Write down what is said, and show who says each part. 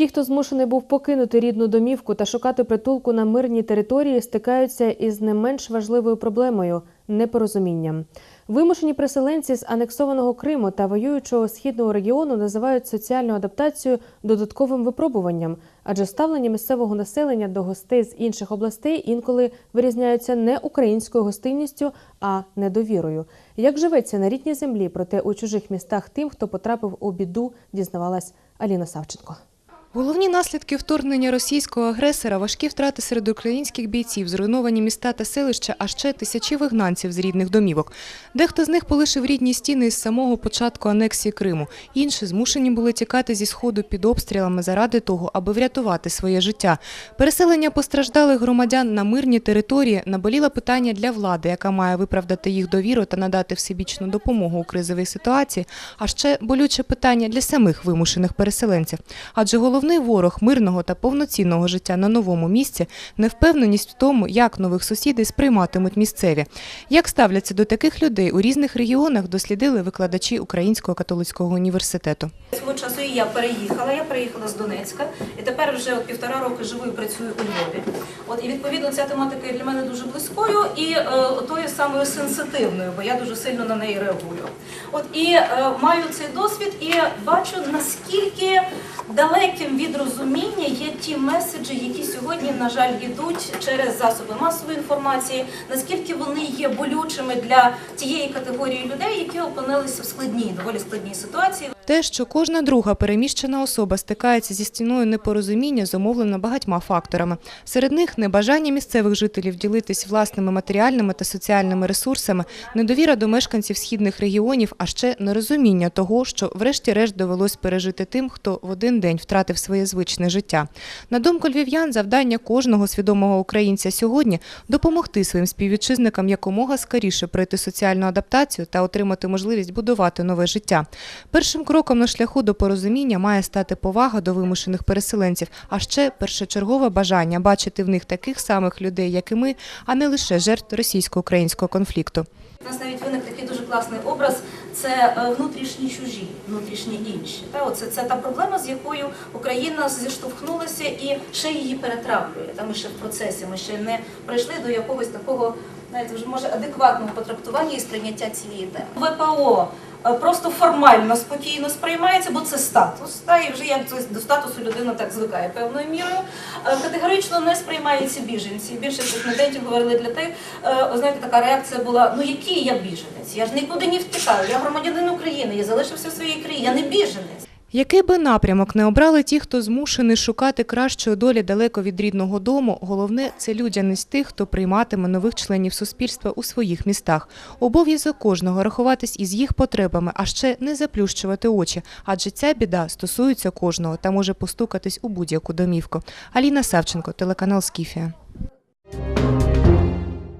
Speaker 1: Ті, хто змушений був покинути рідну домівку та шукати притулку на мирній території, стикаються із не менш важливою проблемою непорозумінням. Вимушені переселенці з анексованого Криму та воюючого східного регіону називають соціальну адаптацію додатковим випробуванням, адже ставлення місцевого населення до гостей з інших областей інколи вирізняються не українською гостинністю, а недовірою. Як живеться на рідній землі, проте у чужих містах тим, хто потрапив у біду, дізнавалась Аліна Савченко.
Speaker 2: Головні наслідки вторгнення російського агресора, важкі втрати серед українських бійців, зруйновані міста та селища, а ще тисячі вигнанців з рідних домівок. Дехто з них полишив рідні стіни із самого початку анексії Криму. Інші змушені були тікати зі сходу під обстрілами заради того, аби врятувати своє життя. Переселення постраждалих громадян на мирні території наболіло питання для влади, яка має виправдати їх довіру та надати всебічну допомогу у кризовій ситуації. А ще болюче питання для самих вимушених переселенців. Адже головний ворог мирного та повноцінного життя на новому місці невпевненість в тому, як нових сусідів сприйматимуть місцеві. Як ставляться до таких людей у різних регіонах, дослідили викладачі Українського католицького університету.
Speaker 3: Свого часу я переїхала. Я переїхала з Донецька, і тепер вже півтора роки живу і працюю у Львові. От і відповідно ця тематика для мене дуже близькою і е, тою самою сенситивною, бо я дуже сильно на неї реагую. От і е, маю цей досвід, і бачу наскільки далеким від розуміння є ті меседжі, які сьогодні, на жаль, йдуть через засоби масової інформації, наскільки вони є болючими для тієї категорії людей, які опинилися в складній, доволі складній ситуації.
Speaker 2: Те, що кожна друга переміщена особа стикається зі стіною непорозуміння, зумовлено багатьма факторами. Серед них небажання місцевих жителів ділитись власними матеріальними та соціальними ресурсами, недовіра до мешканців східних регіонів, а ще нерозуміння того, що врешті-решт довелось пережити тим, хто в один день втратив своє звичне життя. На думку львів'ян, завдання кожного свідомого українця сьогодні допомогти своїм співвітчизникам якомога скоріше пройти соціальну адаптацію та отримати можливість будувати нове життя. Першим кроком на шляху до порозуміння має стати повага до вимушених переселенців, а ще першочергове бажання бачити в них таких самих людей, як і ми, а не лише жертв російсько-українського конфлікту.
Speaker 3: У нас навіть виник такий дуже класний образ. Це е, внутрішні чужі, внутрішні інші. Та оце це та проблема, з якою Україна зіштовхнулася і ще її перетравлює. Та ми ще в процесі. Ми ще не прийшли до якогось такого, знаєте, вже може адекватного потрактування і сприйняття цієї теми. ВПО просто формально спокійно сприймається, бо це статус. Та і вже як до статусу людина так звикає певною мірою. Е, Категорично не сприймаються біженці. Більше студентів говорили для тих. е, Знаєте, така реакція була: ну який я біженець? Я ж нікуди не втікаю. Я громадянин України, я залишився в своїй країні. Я не біженець.
Speaker 2: Який би напрямок не обрали ті, хто змушений шукати кращої долі далеко від рідного дому, головне це людяність тих, хто прийматиме нових членів суспільства у своїх містах. Обов'язок кожного рахуватись із їх потребами, а ще не заплющувати очі, адже ця біда стосується кожного та може постукатись у будь-яку домівку. Аліна Савченко, телеканал Скіфія.